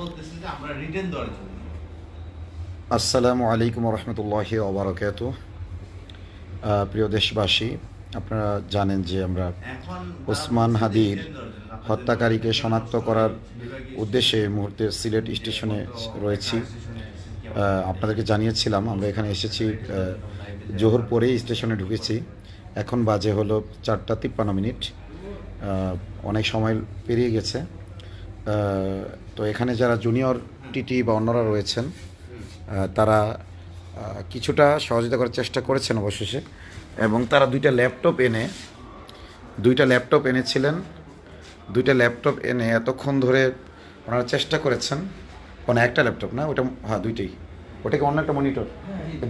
বলতেছেন যে আমরা রিটার্ন দেওয়ার জন্য। আসসালামু আলাইকুম রহমতুল্লাহ ওবরাকাত প্রিয় দেশবাসী আপনারা জানেন যে আমরা ওসমান হাদির হত্যাকারীকে শনাক্ত করার উদ্দেশ্যে মুহূর্তে সিলেট স্টেশনে রয়েছি। আপনাদেরকে জানিয়েছিলাম আমরা এখানে এসেছি জোহর পরেই স্টেশনে ঢুকেছি। এখন বাজে হলো চারটা তিপ্পান্ন মিনিট। অনেক সময় পেরিয়ে গেছে। তো এখানে যারা জুনিয়র টিটি বা অন্যরা রয়েছেন তারা কিছুটা সহযোগিতা করার চেষ্টা করেছেন অবশেষে এবং তারা দুইটা ল্যাপটপ এনে, দুইটা ল্যাপটপ এনেছিলেন। দুইটা ল্যাপটপ এনে এতক্ষণ ধরে ওনারা চেষ্টা করেছেন। মানে একটা ল্যাপটপ না, ওটা হ্যাঁ দুইটাই। ওটা কি অন্য একটা মনিটর।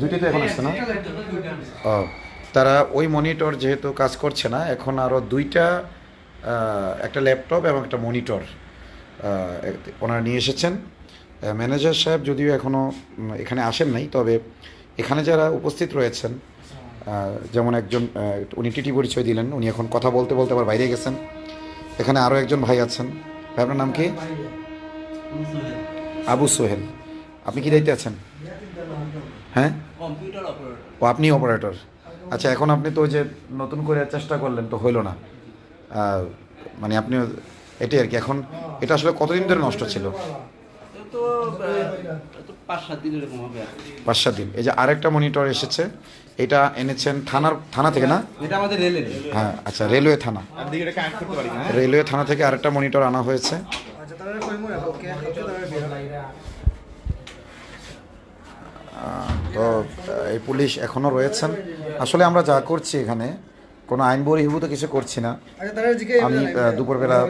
দুইটাই তো এখন আসছে না? ও, তারা ওই মনিটর যেহেতু কাজ করছে না, এখন আরও দুইটা একটা ল্যাপটপ এবং একটা মনিটর ওনারা নিয়ে এসেছেন। ম্যানেজার সাহেব যদিও এখনও এখানে আসেন নাই, তবে এখানে যারা উপস্থিত রয়েছেন যেমন একজন উনি টিটি পরিচয় দিলেন, উনি এখন কথা বলতে বলতে আবার বাইরে গেছেন। এখানে আরও একজন ভাই আছেন। ভাই, আপনার নাম কি? আবু সোহেল। আপনি কি দায়িত্বে আছেন? হ্যাঁ? ও আপনি অপারেটর আচ্ছা এখন আপনি তো যে নতুন করে চেষ্টা করলেন, তো হইল না। মানে আপনি এটাই আর কি। এখন এটা আসলে কতদিন ধরে নষ্ট ছিল? পাঁচ সাত দিন এই যে আরেকটা মনিটর এসেছে এটা এনেছেন থানার থানা থেকে না? হ্যাঁ আচ্ছা রেলওয়ে থানা। না রেলওয়ে থানা থেকে আরেকটা মনিটর আনা হয়েছে। তো এই পুলিশ এখনও রয়েছেন। আসলে আমরা যা করছি এখানে কোনো আইন বহির্ভূত কিছু করছি না। আমি আহ, দুপুরবেলা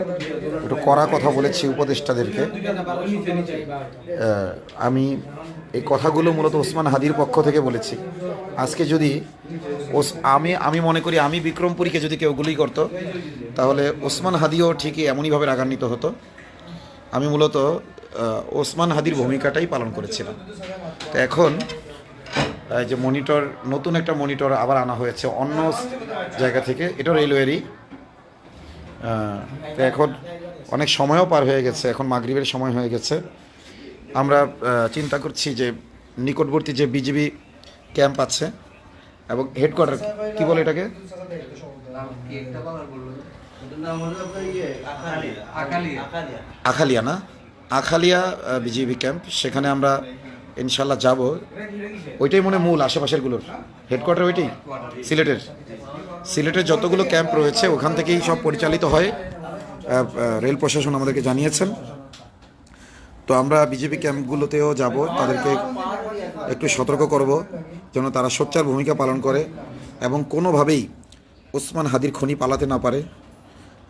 একটু কড়া কথা বলেছি উপদেষ্টাদেরকে। আমি এই কথাগুলো মূলত ওসমান হাদির পক্ষ থেকে বলেছি। আজকে যদি ওস- আমি আমি মনে করি আমি বিক্রমপুরীকে যদি কেউ গুলি করতো তাহলে ওসমান হাদিও ঠিকই এমনইভাবে রাগান্বিত হতো। আমি মূলত ওসমান হাদির ভূমিকাটাই পালন করেছিলাম। তো এখন যে মনিটর, নতুন একটা মনিটর আবার আনা হয়েছে অন্য জায়গা থেকে। এটা রেলওয়েরই। এখন অনেক সময়ও পার হয়ে গেছে, এখন মাগরিবের সময় হয়ে গেছে। আমরা চিন্তা করছি যে নিকটবর্তী যে বিজিবি ক্যাম্প আছে এবং হেডকোয়ার্টার, কি বলে এটাকে? আখালিয়া। না? Akhalia BGB camp. সেখানে আমরা ইনশাল্লাহ যাব। ওইটাই মনে মূল, আশেপাশেরগুলোর। হেডকোয়ার্টার ওইটাই সিলেটের। সিলেটের যতগুলো ক্যাম্প রয়েছে, ওখান থেকেই সব পরিচালিত হয়। রেল প্রশাসন আমাদেরকে জানিয়েছেন। তো আমরা বিজেপি ক্যাম্পগুলোতেও যাব, তাদেরকে একটু সতর্ক করব, যেন তারা সোচ্চার ভূমিকা পালন করে এবং কোনোভাবেই ওসমান হাদির খনি পালাতে না পারে।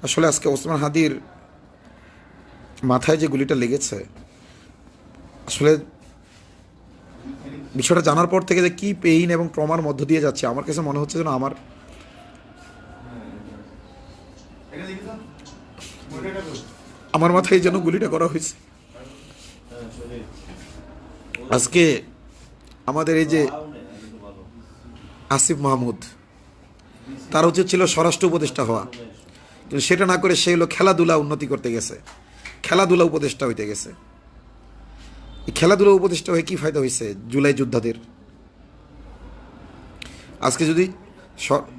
আসলে আজকে ওসমান হাদির মাথায় যে গুলিটা লেগেছে, আসলে বিষয়টা জানার পর থেকে যে কি পেইন এবং ট্রমার মধ্য দিয়ে যাচ্ছে, আমার কাছে মনে হচ্ছে যেন আমার আমার মাথায় যেন গুলিটা করা হয়েছে। আজকে আমাদের এই যে আসিফ মাহমুদ, তার উচিত ছিল স্বরাষ্ট্র উপদেষ্টা হওয়া। কিন্তু সেটা না করে সে হলো খেলাধুলা উন্নতি করতে গেছে। খেলাধুলা উপদেষ্টা হইতে গেছে। খেলাধুলা উপদেষ্টা হয়ে কি ফায়দা হয়েছে জুলাই যোদ্ধাদের? আজকে যদি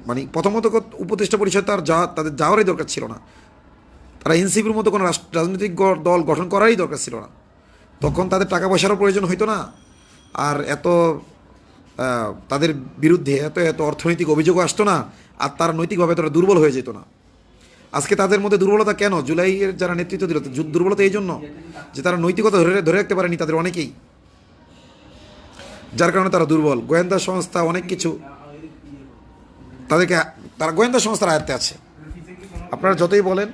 মানে প্রথমত উপদেষ্টা পরিষদ তার যা, তাদের যাওয়ারই দরকার ছিল না। তারা এনসিপির মতো কোনো রাজনৈতিক দল গঠন করারই দরকার ছিল না। তখন তাদের টাকা পয়সারও প্রয়োজন হইতো না। আর এত তাদের বিরুদ্ধে এত এত অর্থনৈতিক অভিযোগও আসতো না। আর তারা নৈতিকভাবে তারা দুর্বল হয়ে যেত না। আজকে তাদের মধ্যে দুর্বলতা কেন? জুলাইয়ের যারা নেতৃত্ব দিল দুর্বলতা এই জন্য যে তারা নৈতিকতা ধরে ধরে রাখতে পারেনি তাদের অনেকেই। যার কারণে তারা দুর্বল। গোয়েন্দা সংস্থা অনেক কিছু তাদেরকে তারা গোয়েন্দা সংস্থার আয়ত্তে আছে। আপনারা যতই বলেন,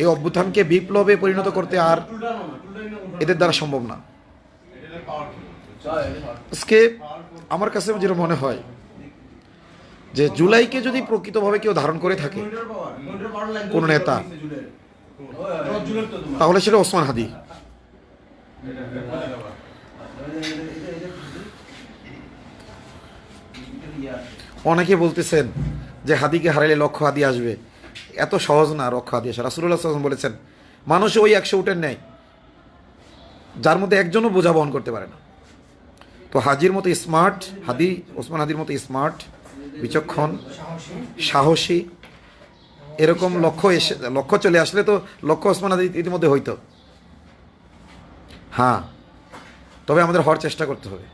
এই অভ্যুত্থানকে বিপ্লবে পরিণত করতে আর এদের দ্বারা সম্ভব না। আজকে আমার কাছে যেটা মনে হয় যে জুলাইকে যদি প্রকৃতভাবে কেউ ধারণ করে থাকে, কোন নেতা, তাহলে সেটা ওসমান হাদি। অনেকে বলতেছেন যে হাদিকে হারাইলে লক্ষ্য হাদি আসবে। এত সহজ না লক্ষ্য হাদি আসা। রাসুল্লাহ বলেছেন, মানুষ ওই একশো উটের নেয় যার মধ্যে একজনও বোঝা বহন করতে পারে না। তো হাজির মতো স্মার্ট হাদি, ওসমান হাদির মতো স্মার্ট বিচক্ষণ, সাহসী, এরকম লক্ষ্য এসে, লক্ষ্য চলে আসলে তো লক্ষ্য ওসমান হাদি ইতিমধ্যে হইতো। হ্যাঁ তবে আমাদের হওয়ার চেষ্টা করতে হবে।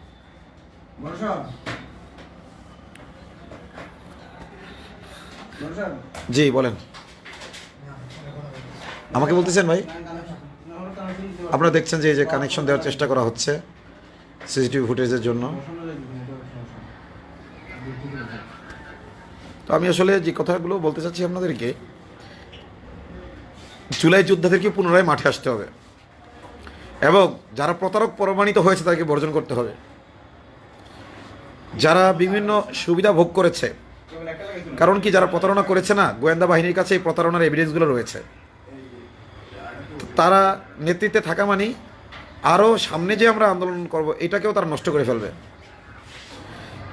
জি, বলেন। আমাকে বলতেছেন ভাই? আপনারা দেখছেন যে এই যে কানেকশন দেওয়ার চেষ্টা করা হচ্ছে সিসিটিভি ফুটেজের জন্য। তো আমি আসলে যে কথাগুলো বলতে চাচ্ছি আপনাদেরকে, জুলাই যোদ্ধাদেরকে পুনরায় মাঠে আসতে হবে। এবং যারা প্রতারক প্রমাণিত হয়েছে তাদেরকে বর্জন করতে হবে। যারা বিভিন্ন সুবিধা ভোগ করেছে, কারণ কি যারা প্রতারণা করেছে না, গোয়েন্দা বাহিনীর কাছে এই প্রতারণার এভিডেন্সগুলো রয়েছে। তারা নেতৃত্বে থাকা মানেই আরও সামনে যে আমরা আন্দোলন করব, এটাকেও তারা নষ্ট করে ফেলবে।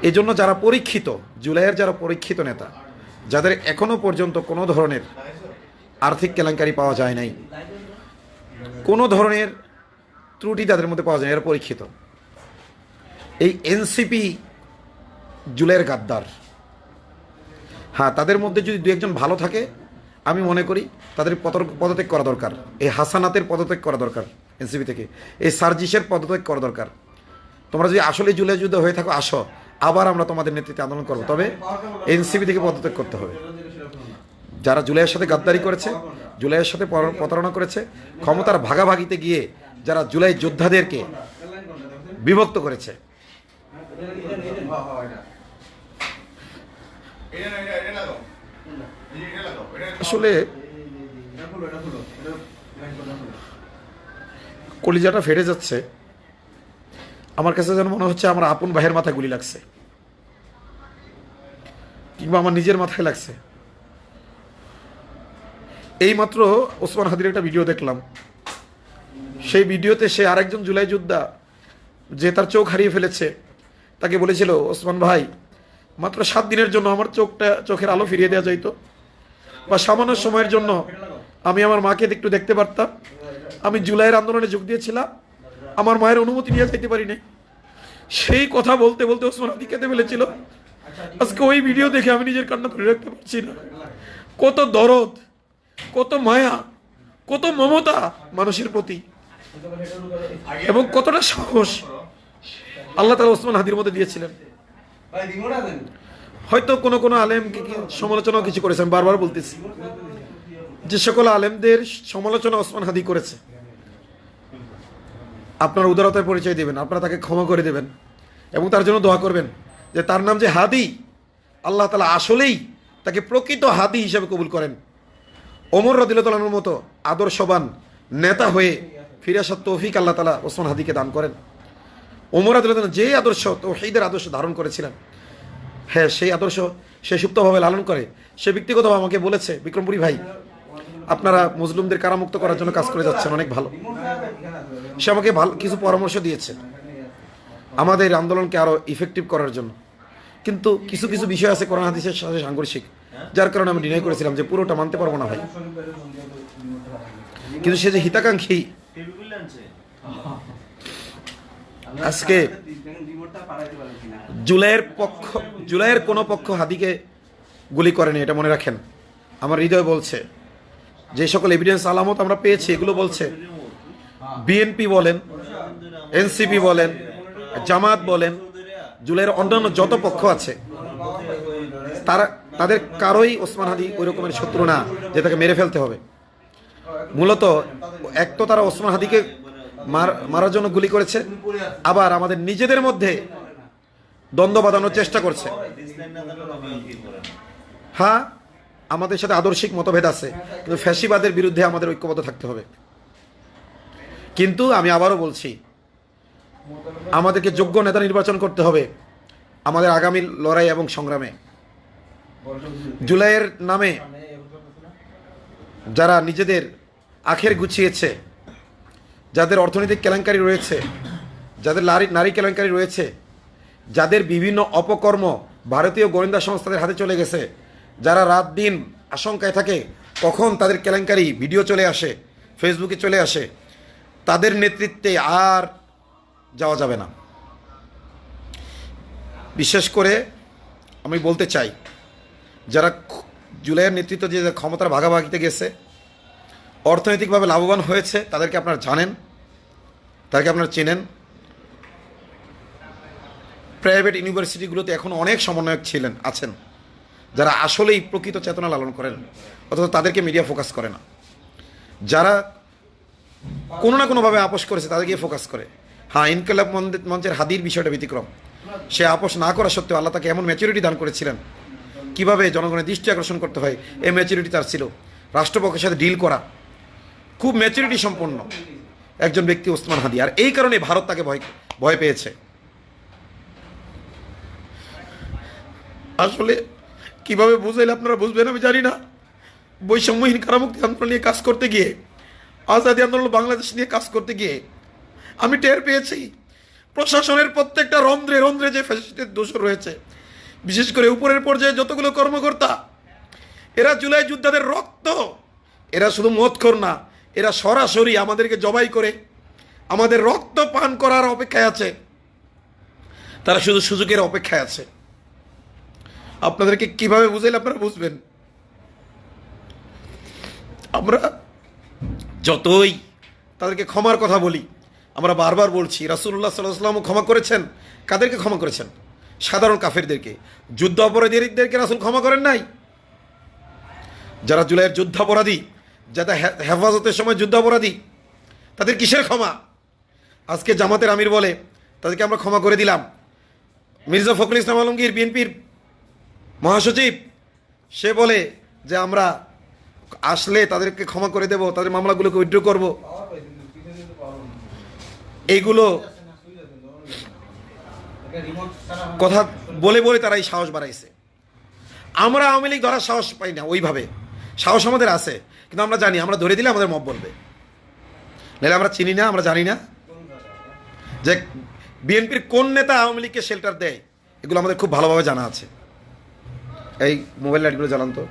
এই জন্য যারা পরীক্ষিত, জুলাইয়ের যারা পরীক্ষিত নেতা, যাদের এখনও পর্যন্ত কোনো ধরনের আর্থিক কেলেঙ্কারি পাওয়া যায় নাই, কোনো ধরনের ত্রুটি তাদের মধ্যে পাওয়া যায় এরা পরীক্ষিত। এই এনসিপি জুলাইয়ের গাদ্দার হ্যাঁ তাদের মধ্যে যদি দু একজন ভালো থাকে, আমি মনে করি তাদের পদত্যাগ করা দরকার। এই হাসানাতের পদত্যাগ করা দরকার এনসিপি থেকে। এই সার্জিসের পদত্যাগ করা দরকার। তোমরা যদি আসলে জুলাই যুদ্ধ হয়ে থাকো, আসো। আবার আমরা তোমাদের নেতৃত্বে আন্দোলন করব। তবে এনসিপি থেকে পদত্যাগ করতে হবে। যারা জুলাইয়ের সাথে গাদ্দারি করেছে, জুলাইয়ের সাথে প্রতারণা করেছে, ক্ষমতার ভাগাভাগিতে গিয়ে যারা জুলাই যোদ্ধাদেরকে বিভক্ত করেছে। আসলে কলিজাটা ফেটে যাচ্ছে। আমার কাছে যেন মনে হচ্ছে আমার আপন ভাইয়ের মাথায় গুলি লাগছে। কিংবা আমার নিজের মাথায় লাগছে। এইমাত্র ওসমান হাদির একটা ভিডিও দেখলাম। সেই ভিডিওতে সে আরেকজন জুলাই যোদ্ধা, যে তার চোখ হারিয়ে ফেলেছে, তাকে বলেছিল, ওসমান ভাই, মাত্র সাত দিনের জন্য আমার চোখটা, চোখের আলো ফিরিয়ে দেওয়া যাইতো। বা সামান্য সময়ের জন্য আমি আমার মাকে একটু দেখতে পারতাম। আমি জুলাইয়ের আন্দোলনে যোগ দিয়েছিলাম। আমার মায়ের অনুমতি নিয়ে যাইতে পারি নাই। সেই কথা বলতে বলতে ওসমান হাদি কেঁদে ফেলেছিল। আজকে ওই ভিডিও দেখে আমি নিজের কান্না ধরে রাখতে পারছি না। কত দরদ, কত মায়া, কত মমতা মানুষের প্রতি। এবং কতটা সাহস আল্লাহ তালা ওসমান হাদির মধ্যে দিয়েছিলেন। হয়তো কোনো কোনো আলেম সমালোচনা কিছু করেছেন, বারবার বলতেছি। যে সকল আলেমদের সমালোচনা ওসমান হাদি করেছে। আপনার উদারতার পরিচয় দেবেন, আপনারা তাকে ক্ষমা করে দেবেন এবং তার জন্য দোয়া করবেন যে তার নাম যে হাদি, আল্লাহ তালা আসলেই তাকে প্রকৃত হাদি হিসেবে কবুল করেন। ওমর রদিল্লাহর মতো আদর্শবান নেতা হয়ে ফিরে আসার তৌফিক আল্লাহ তালা ওসমান হাদিকে দান করেন। ওমর আদুল্লাহ যে আদর্শ, তৌহিদের আদর্শ ধারণ করেছিলেন হ্যাঁ সেই আদর্শ সে সুপ্তভাবে লালন করে। সে ব্যক্তিগতভাবে আমাকে বলেছে, বিক্রমপুরী ভাই আপনারা মুসলিমদের কারামুক্ত করার জন্য কাজ করে যাচ্ছেন, অনেক ভালো। সে আমাকে ভালো কিছু পরামর্শ দিয়েছে আমাদের আন্দোলনকে আরও ইফেক্টিভ করার জন্য। কিন্তু কিছু কিছু বিষয় আছে করোনা হাদিসের সাথে সাংঘর্ষিক, যার কারণে আমি ডিনাই করেছিলাম যে পুরোটা মানতে পারব না ভাই। কিন্তু সে যে হিতাকাঙ্ক্ষী, আজকে জুলাইয়ের পক্ষ, জুলাইয়ের কোনো পক্ষ হাদিকে গুলি করেনি, এটা মনে রাখেন। আমার হৃদয় বলছে যে সকল এভিডেন্স আলামত আমরা পেয়েছি, এগুলো বলছে বিএনপি বলেন এনসিপি বলেন, জামাত বলেন, জুলাইয়ের অন্যান্য যত পক্ষ আছে, তারা, তাদের কারোই ওসমান হাদি ওই রকমের শত্রু না যে তাকে মেরে ফেলতে হবে। মূলত এক তো তারা ওসমান হাদিকে মার, মারার জন্য গুলি করেছে, আবার আমাদের নিজেদের মধ্যে দ্বন্দ্ব বাঁধানোর চেষ্টা করছে। হ্যাঁ? আমাদের সাথে আদর্শিক মতভেদ আছে, কিন্তু ফ্যাসিবাদের বিরুদ্ধে আমাদের ঐক্যবদ্ধ থাকতে হবে। কিন্তু আমি আবারও বলছি, আমাদেরকে যোগ্য নেতা নির্বাচন করতে হবে আমাদের আগামী লড়াই এবং সংগ্রামে। জুলাইয়ের নামে যারা নিজেদের আখের গুছিয়েছে, যাদের অর্থনৈতিক কেলেঙ্কারি রয়েছে, যাদের নারী নারী কেলেঙ্কারি রয়েছে, যাদের বিভিন্ন অপকর্ম ভারতীয় গোয়েন্দা সংস্থাদের হাতে চলে গেছে যারা রাত দিন আশঙ্কায় থাকে, কখন তাদের কেলেঙ্কারি ভিডিও চলে আসে, ফেসবুকে চলে আসে, তাদের নেতৃত্বে আর যাওয়া যাবে না। বিশেষ করে আমি বলতে চাই, যারা জুলাইয়ের নেতৃত্ব যে ক্ষমতার ভাগাভাগিতে গেছে, অর্থনৈতিকভাবে লাভবান হয়েছে, তাদেরকে আপনারা জানেন, তাদেরকে আপনারা চেনেন। প্রাইভেট ইউনিভার্সিটিগুলোতে এখন অনেক সমন্বয়ক ছিলেন, আছেন। যারা আসলেই প্রকৃত চেতনা লালন করেন, অথচ তাদেরকে মিডিয়া ফোকাস করে না। যারা কোনো না কোনোভাবে আপোষ করেছে, তাদেরকে ফোকাস করে। হ্যাঁ ইনকলাব মঞ্চের হাদির বিষয়টা ব্যতিক্রম। সে আপোষ না করা সত্ত্বেও আল্লাহ তাকে এমন ম্যাচুরিটি দান করেছিলেন। কীভাবে জনগণের দৃষ্টি আকর্ষণ করতে হয়, এই ম্যাচুরিটি তার ছিল। রাষ্ট্রপক্ষের সাথে ডিল করা। খুব ম্যাচুরিটি সম্পন্ন একজন ব্যক্তি ওসমান হাদি। আর এই কারণে ভারত তাকে ভয় ভয় পেয়েছে। আসলে কীভাবে বুঝাইলে আপনারা বুঝবেন আমি জানি না। বৈষম্যহীন কারামুক্তি আন্দোলন নিয়ে কাজ করতে গিয়ে, আজাদি আন্দোলন বাংলাদেশ নিয়ে কাজ করতে গিয়ে আমি টের পেয়েছি, প্রশাসনের প্রত্যেকটা রন্ধ্রে রন্ধ্রে যে ফ্যাসিস্টের দোষ রয়েছে, বিশেষ করে উপরের পর্যায়ে যতগুলো কর্মকর্তা, এরা জুলাই যোদ্ধাদের রক্ত, এরা শুধু মদখোর না, এরা সরাসরি আমাদেরকে জবাই করে, আমাদের রক্ত পান করার অপেক্ষায় আছে, তারা শুধু সুযোগের অপেক্ষায় আছে। আপনাদেরকে কীভাবে বুঝাইলে আপনারা বুঝবেন? আমরা যতই তাদেরকে ক্ষমার কথা বলি, আমরা বারবার বলছি রাসুল্লাহ সাল্লাহামও ক্ষমা করেছেন। কাদেরকে ক্ষমা করেছেন? সাধারণ কাফেরদেরকে। যুদ্ধ অপরাধীদেরকে রাসুল ক্ষমা করেন নাই? যারা জুলাইয়ের যুদ্ধাপরাধী যারা হেফাজতের সময় যুদ্ধাপরাধী, তাদের কিসের ক্ষমা? আজকে জামাতের আমির বলে, তাদেরকে আমরা ক্ষমা করে দিলাম। মির্জা ফখরুল ইসলাম আলমগীর, বিএনপির মহাসচিব, সে বলে যে আমরা আসলে তাদেরকে ক্ষমা করে দেব, তাদের মামলাগুলোকে উইথড্র করব। এইগুলো কথা বলে বলে তারা এই সাহস বাড়াইছে। আমরা আওয়ামী লীগ ধরার সাহস পাই না ওইভাবে। সাহস আমাদের আছে, কিন্তু আমরা জানি, আমরা ধরে দিলে আমাদের মব বলবে। নাহলে আমরা চিনি না, আমরা জানি না যে বিএনপির কোন নেতা আওয়ামী লীগকে শেল্টার দেয়, এগুলো আমাদের খুব ভালোভাবে জানা আছে। এই মোবাইল লাইটগুলো জ্বালান তো।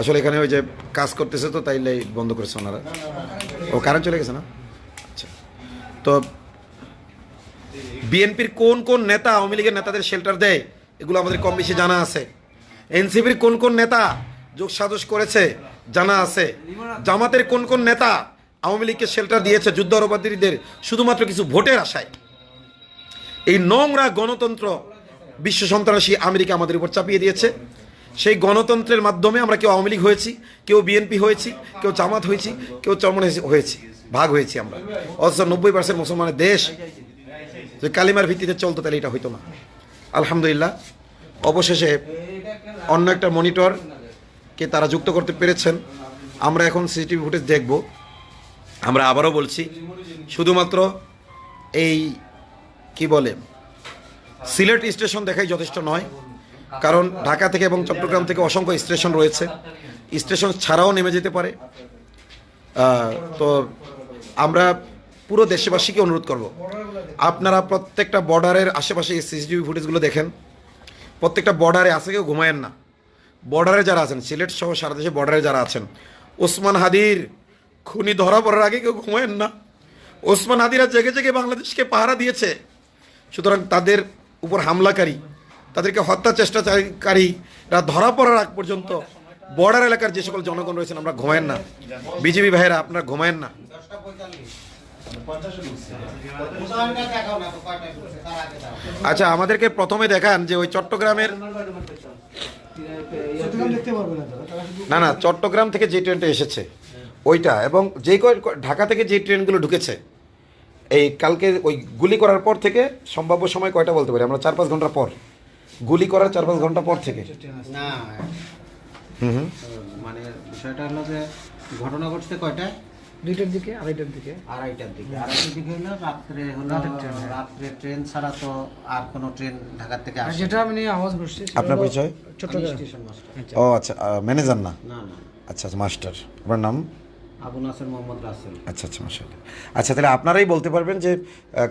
আসলে এখানে ওই যে কাজ করতেছে তো, তাই লাইট বন্ধ করেছে ওনারা। ও কারেন্ট চলে গেছে না? আচ্ছা। তো বিএনপির কোন কোন নেতা আওয়ামী লীগের নেতাদের শেল্টার দেয়, এগুলো আমাদের কম বেশি জানা আছে। এনসিপির কোন কোন নেতা যোগ সাজস করেছে, জানা আছে। জামাতের কোন কোন নেতা আওয়ামী লীগকে শেল্টার দিয়েছে যুদ্ধ অপরাধীদের শুধুমাত্র কিছু ভোটের আশায়। এই নোংরা গণতন্ত্র বিশ্ব সন্ত্রাসী আমেরিকা আমাদের উপর চাপিয়ে দিয়েছে। সেই গণতন্ত্রের মাধ্যমে আমরা কেউ আওয়ামী লীগ হয়েছি, কেউ বিএনপি হয়েছি, কেউ জামাত হয়েছি, কেউ চরমন হয়েছি ভাগ হয়েছি আমরা। অথচ নব্বই পার্সেন্ট মুসলমানের দেশ যে কালিমার ভিত্তিতে চলতো তাহলে এটা হইতো না। আলহামদুলিল্লাহ, অবশেষে অন্য একটা মনিটরকে তারা যুক্ত করতে পেরেছেন, আমরা এখন সিসিটিভি ফুটেজ দেখব। আমরা আবারও বলছি, শুধুমাত্র এই, কি বলে সিলেট স্টেশন দেখাই যথেষ্ট নয়, কারণ ঢাকা থেকে এবং চট্টগ্রাম থেকে অসংখ্য স্টেশন রয়েছে। স্টেশন ছাড়াও নেমে যেতে পারে। তো আমরা পুরো দেশবাসীকে অনুরোধ করব, আপনারা প্রত্যেকটা বর্ডারের আশেপাশে সিসিটিভি ফুটেজগুলো দেখেন। প্রত্যেকটা বর্ডারে আছে কেউ, ঘুমায়েন না। বর্ডারে যারা আছেন, সিলেট সহ সারা দেশে বর্ডারে যারা আছেন, ওসমান হাদির খুনি ধরা পড়ার আগে কেউ ঘুমায়েন না। ওসমান হাদিরা জেগে জেগে বাংলাদেশকে পাহারা দিয়েছে। সুতরাং তাদের উপর হামলাকারী, তাদেরকে হত্যা চেষ্টাকারীরা ধরা পড়ার আগ পর্যন্ত বর্ডার এলাকার যে সকল জনগণ রয়েছেন, আমরা ঘুমায়েন না। বিজেপি ভাইয়েরা, আপনারা ঘুমায়েন না। আচ্ছা আমাদেরকে প্রথমে দেখান যে ওই চট্টগ্রামের না না, চট্টগ্রাম থেকে যে ট্রেনটা এসেছে, ওইটা এবং যে ঢাকা থেকে যে ট্রেনগুলো ঢুকেছে এই কালকে ওই গুলি করার পর থেকে সম্ভাব্য সময় কয়টা বলতে পারি? আমরা চার পাঁচ ঘণ্টা পর। গুলি করার চার পাঁচ ঘণ্টা পর থেকে। না হুম হুম। মানে বিষয়টা হলো যে ঘটনা ঘটছে কয়টায় দুইটার দিকে আড়াইটার দিকে। আড়াইটার দিকে। আড়াইটার দিকে হলো রাত্রে হলো ট্রেন, হ্যাঁ। রাত্রে ট্রেন ছাড়া তো আর কোনো ট্রেন ঢাকার থেকে আর আসে যেটা আমি আওয়াজ সেটা আপনার পরিচয়? চট্টগ্রাম। Station master. ও আচ্ছা ম্যানেজার না? না না। আচ্ছা আচ্ছা মাস্টার। আপনার নাম? আবু নাসের মোহাম্মদ রাসেল। আচ্ছা আচ্ছা মাসাল্লাহ আচ্ছা তাহলে আপনারাই বলতে পারবেন যে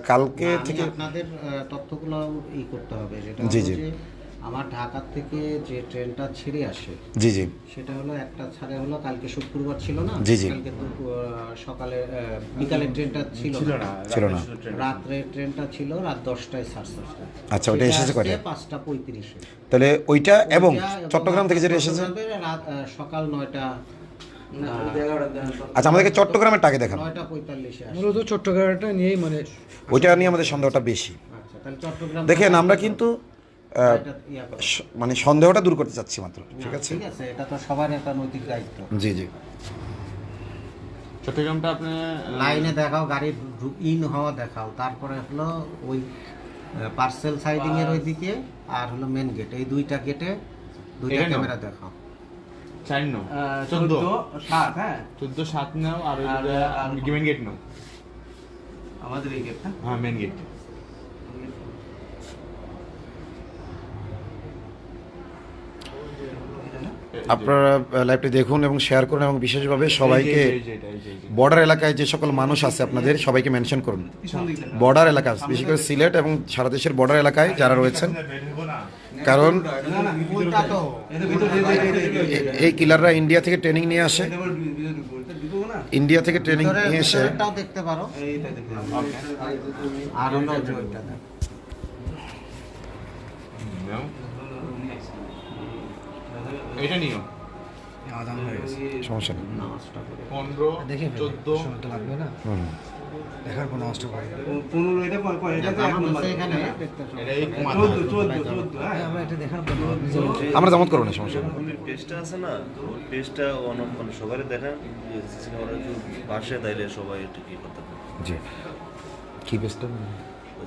কালকে থেকে আপনাদের তথ্যগুলো ই করতে হবে। যেটা জি, জি। আমার ঢাকা থেকে যে ট্রেনটা ছেড়ে আসে জি জি। সেটা হলো একটা ছাড়ে হলো কালকে শুক্রবার ছিল না? জি, জি। কালকে সকালে বিকালের ট্রেনটা ছিল না? ছিল না রাত্রের ট্রেনটা ছিল রাত দশটায় সাড়ে আচ্ছা, ওটা এসেছে কয়টায়? পাঁচটা পঁয়ত্রিশে। তাহলে ওইটা এবং চট্টগ্রাম থেকে যেটা এসেছে? রাত সকাল নয়টা আচ্ছা আমাদেরকে চট্টগ্রামের টাকে দেখান। মূলত চট্টগ্রামটা নিয়েই মানে ওইটা নিয়ে আমাদের সন্দেহটা বেশি। আচ্ছা তাহলে চট্টগ্রাম দেখেন আমরা কিন্তু। স- মানে সন্দেহটা দূর করতে চাচ্ছি মাত্র ঠিক আছে? এটা তো সবার একটা নৈতিক দায়িত্ব। জি জি। চট্টগ্রামটা আপনি লাইনে দেখাও গাড়ি ইন হওয়া দেখাও তারপরে হলো ওই পার্সেল সাইডিং এর ওইদিকে আর হলো মেন গেট এই দুইটা গেটে দুইটা ক্যামেরা দেখাও। চার নো চোদ্দ। সাত, হ্যাঁ? চোদ্দ সাত নাও আর মেন গেট নাও। আমাদের এই গেটটা। হ্যাঁ মেন গেট আপনারা লাইভটি দেখুন এবং শেয়ার করুন এবং বিশেষভাবে সবাইকে বর্ডার এলাকায় যে সকল মানুষ আছে আপনাদের সবাইকে মেনশন করুন। বর্ডার এলাকা বিশেষ করে সিলেট এবং সারা দেশের বর্ডার এলাকায় যারা রয়েছেন। কারণ না, না, ওইটা তো এটা ভিতর দিয়ে দিয়ে দিয়ে দিয়ে দিয়ে। এ- এই কিলাররা ইন্ডিয়া থেকে ট্রেনিং নিয়ে আসে? ইন্ডিয়া থেকে ট্রেনিং নিয়ে এসে দেখতে পারো আর এটা নিও সমস্যা নেই। দেখে চোদ্দ। সময় লাগবে না? হুম। দেখার কোনো নষ্ট করে পনেরো এটা তো আমার চোদ্দ, চোদ্দ, হ্যাঁ। আমরা জামত করব না সমস্যা পেজটা আছে না ওই পেজটা অন- মানে ক্যামেরা যদি বাসে তাইলে সবাই এটা কি করতে পারে। জি। কি বেস্টটা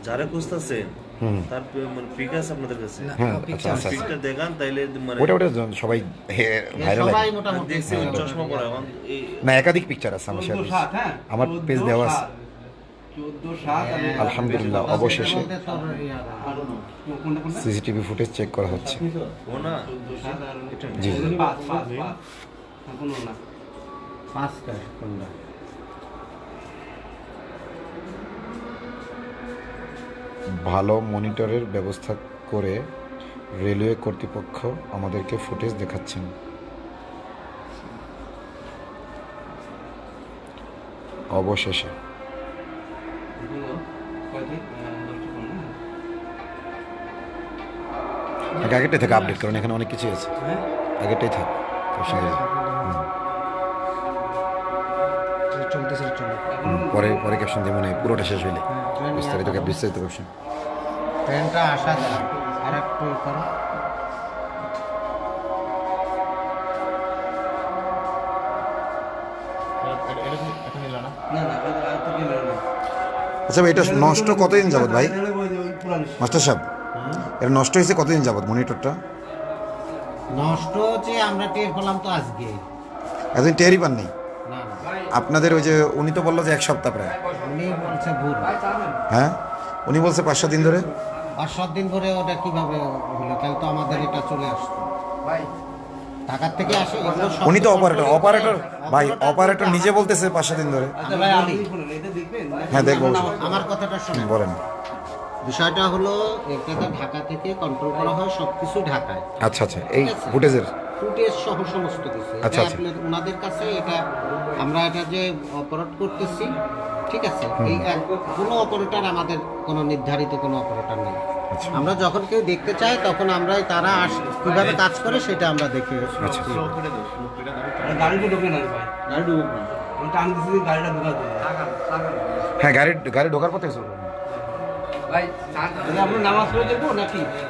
যারা খুঁজতেছেন হুম। তার পে- মানে পিক আছে আপনাদের কাছে হ্যাঁ আচ্ছা আচ্ছা আচ্ছা পিকটা দেখান তাইলে মানে ওটা ওটা সবাই ভাইরাল সবাই মোটামুটি দেখছি চশমা পরা এখন না একাধিক পিকচার আছে আমার সাথে হ্যাঁ? আমার page দেওয়া আছে। আলহামদুলিল্লাহ অবশেষে ইয়া? সিসিটিভি ফুটেজ চেক করা হচ্ছে জি। পাঁচ, পাঁচ, পাঁচ। আর কোনো না। পাঁচটা কোনটা ভালো মনিটরের ব্যবস্থা করে রেলওয়ে কর্তৃপক্ষ আমাদেরকে ফুটেজ দেখাচ্ছেন। অবশেষে। আগেরটাই থেকে আপডেট করুন এখানে অনেক কিছু আছে। হ্যাঁ? আগেরটাই থাক পরে পরে ক্যাপশন দিয়ে মনে পুরোটা শেষ হইলে। বিস্তারিত ট্রেনটা আসা যায় আর একটু করো। আচ্ছা এটা নষ্ট কতদিন যাবত ভাই? মাস্টার সাহেব এটা নষ্ট হয়েছে কতদিন যাবত মনিটরটা? নষ্ট হচ্ছে আমরা টের পেলাম তো আজকে। এতদিন টেরই পাননি? না না। আপনাদের ওই যে উনি তো বলল যে এক সপ্তাহ প্রায়। বলছে ভুল। হ্যাঁ? উনি বলছে পাঁচ সাত দিন ধরে। আর সাত দিন পরে ওটা কীভাবে হলো? তাহলে তো আমাদের এটা চলে আসতো। ঢাকার থেকে আসে উনি তো অপারেটর। অপারেটর ভাই অপারেটর নিজে বলতেছে পাঁচ সাত দিন ধরে। আচ্ছা ভাই আপনি শুনুন এটা দেখবেন? হ্যাঁ, দেখব। আমার কথাটা শোনেন। বলেন। বিষয়টা হলো এটা ঢাকা থেকে কন্ট্রোল করা হয় সবকিছু ঢাকায়। আচ্ছা আচ্ছা এই ফুটেজের ফুটেজ সহ সমস্ত কিছু। এটা আচ্ছা, আচ্ছা। আপনার ওনাদের কাছে এটা আমরা এটা যে অপারেট করতেছি ঠিক আছে? এই কোনো অপারেটর আমাদের কোনো নির্ধারিত কোনো অপারেটর নেই। আচ্ছা। আমরা যখন কেউ দেখতে চাই তখন আমরা তারা আস- কীভাবে কাজ করে সেটা আমরা দেখে আচ্ছা হ্যাঁ গাড়ি গাড়ি ঢোকার পথে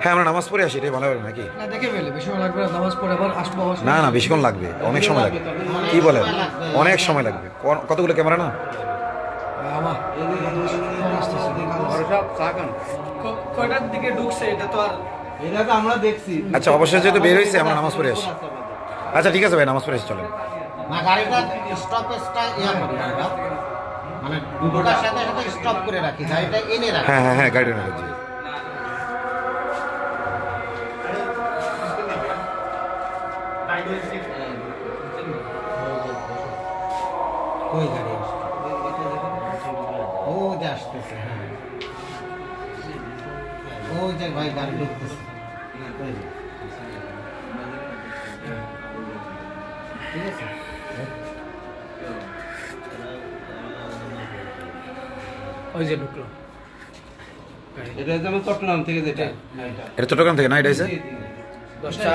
হ্যাঁ আমরা নামাজ পড়ে আসি এটাই ভালো হবে নাকি? না ফেলে বেশি লাগবে না নামাজ পড়ে আবার আসব আবার না না বেশিক্ষণ লাগবে অনেক সময় লাগবে। কি বলেন? অনেক সময় লাগবে। কতগুলো ক্যামেরা না? আমার। কয়টার দিকে ঢুকছে এটা তো আর এটা তো আমরা দেখছি। আচ্ছা অবশ্যই যেহেতু বের হয়েছে আমরা নামাজ পড়ে আসি। আচ্ছা ঠিক আছে ভাই নামাজ পড়ে আসি চলেন। না গাড়িটা স্টপেজটা ইয়া মানে ঢোকার সাথে সাথে স্টপ করে রাখি গাড়িটা এনে রাখি। হ্যাঁ হ্যাঁ হ্যাঁ গাড়ি নিয়ে জি গাড়ি ও যে আসতেছে হ্যাঁ। ও যে ভাই গাড়ি ঢুকতেছে। ঠিক আছে। ওই যে ঢুকলো। এটা যেমন চট্টগ্রাম থেকে যেটা। এটা চট্টগ্রাম থেকে না এটা এসে? দশটা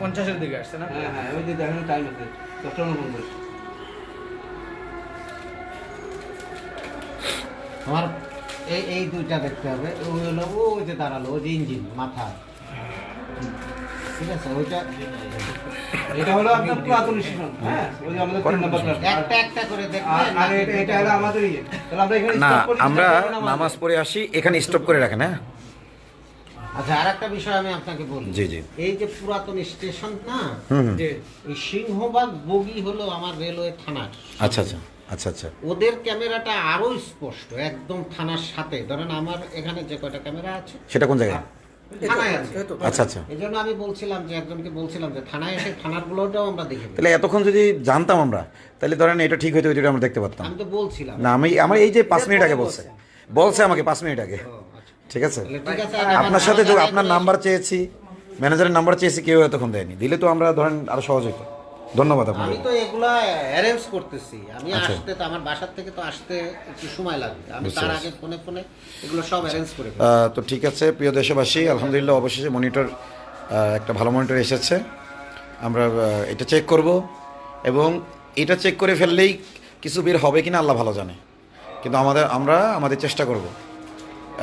পঞ্চাশের দিকে আসছে না? হ্যাঁ হ্যাঁ ওই যে দেখেন টাইম আছে চট্টগ্রাম আমার এই এই দুইটা দেখতে হবে। ওই হলো ওই যে দাঁড়াল ওই যে ইঞ্জিন মাথা ঠিক আছে ওইটা এটা হলো আপনার পুরাতন স্টেশন হ্যাঁ? ওই আমাদের তিন নম্বর একটা একটা করে দেখবে আর আর এটা- এটা হলো আমাদের ইয়ে। তাহলে আমরা এখানে না। নামাজ পড়ে আসি এখানে স্টপ করে রাখেন হ্যাঁ? আচ্ছা আর একটা বিষয় আমি আপনাকে বলি। জি, জি। এই যে পুরাতন স্টেশন না। যে এই সিংহবাগ বগি হলো আমার রেলওয়ে থানার আচ্ছা আচ্ছা আচ্ছা আচ্ছা। ওদের ক্যামেরাটা আরও স্পষ্ট একদম থানার সাথে। ধরেন আমার এখানে যে কয়টা ক্যামেরা আছে? সেটা কোন জায়গায়? আচ্ছা আচ্ছা। এই জন্য আমি বলছিলাম যে একজনকে বলছিলাম যে থানায় এসে থানার গুলোটাও আমরা দেখে তাহলে এতক্ষণ যদি জানতাম আমরা তাহলে ধরেন এটা ঠিক হইতো এটা আমরা দেখতে পারতাম। আমি তো বলছিলাম। না আমি আমার এই যে পাঁচ মিনিট আগে বলছে। বলছে। আমাকে পাঁচ মিনিট আগে। আচ্ছা। ঠিক আছে? তাহলে আপনার সাথে আপনার নাম্বার চেয়েছি। ম্যানেজারের নাম্বার চেয়েছি কেউ এতক্ষণ দেয়নি। দিলে তো আমরা ধরেন আরও সহজ হতো ধন্যবাদ আপনাকে আমি তো এগুলা অ্যারেঞ্জ করতেছি। আমি আচ্ছা। আসতে তো আমার বাসার থেকে তো আসতে একটু সময় লাগবে আমি তার আগে ফোনে ফোনে এগুলো সব অ্যারেঞ্জ করে তো ঠিক আছে প্রিয় দেশবাসী আলহামদুলিল্লাহ অবশেষে মনিটর একটা ভালো মনিটর এসেছে। আমরা এটা চেক করব এবং এটা চেক করে ফেললেই কিছু বের হবে কিনা আল্লাহ ভালো জানে। কিন্তু আমাদের আমরা আমাদের চেষ্টা করব।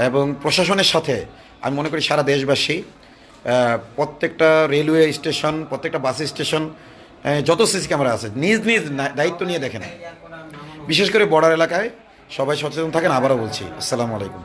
এবং প্রশাসনের সাথে আমি মনে করি সারা দেশবাসী প্রত্যেকটা রেলওয়ে স্টেশন প্রত্যেকটা বাস স্টেশন যত সিসি ক্যামেরা আছে, নিজ নিজ দায়িত্ব নিয়ে দেখেন। বিশেষ করে বর্ডার এলাকায় সবাই সচেতন থাকেন, আবারও বলছি, আসসালামু আলাইকুম।